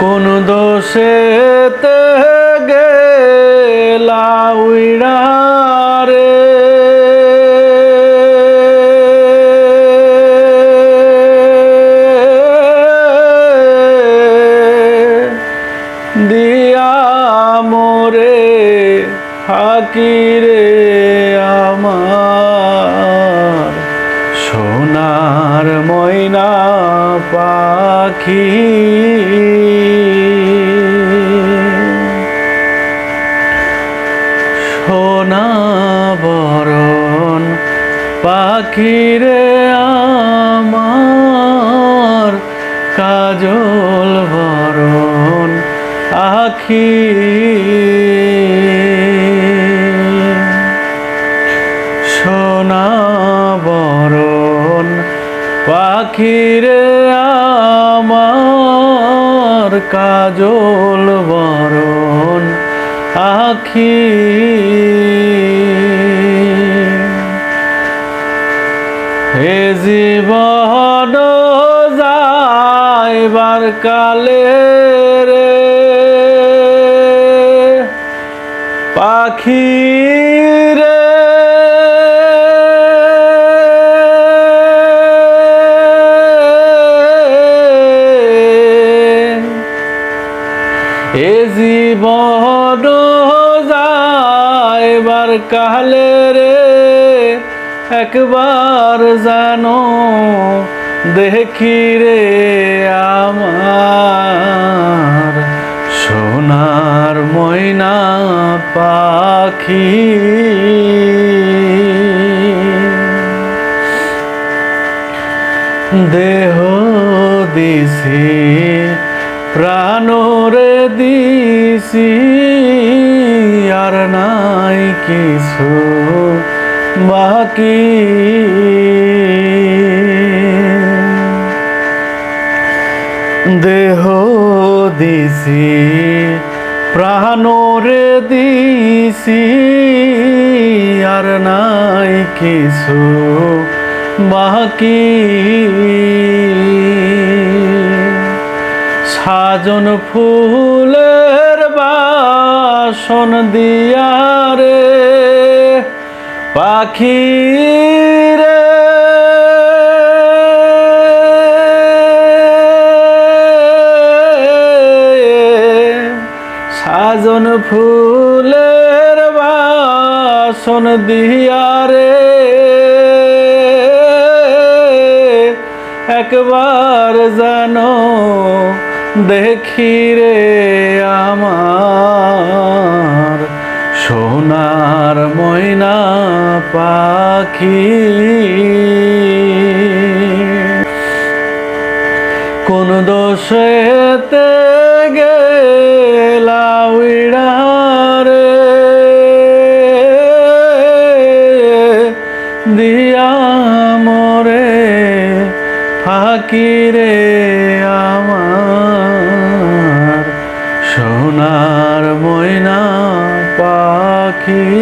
কোন দোষেতে গেলা উইড়া রে। দিয়া মোরে হাকিরে আমার। সোনার ময়না পাখি সোনা বরণ পাখিরে আমার কাজল বরণ। আখি সোনা বরণ পাখিরে আমার কাজল বরণ। আখি। হে জীবন যাইবার কালে রে। পাখি রে। এ জীবন কালে রে একবার জানো দেখি রে আমার সোনার ময়না পাখি দেহ দিছি প্রাণরে দিছি আর নাই কিছু বাকি। দেহ দিছি প্রাণরে দিছি আর নাই কিছু বাকি। সাজন ফুলের বাসন দিয়ারে পাখি রে সাজন ফুলের বাসন দিয়ারে একবার জানো দেখি রে আমার সোনার ময়না পাখি। কোন দোষেতে গেলা দিয়া মরে ফাঁকি রে হে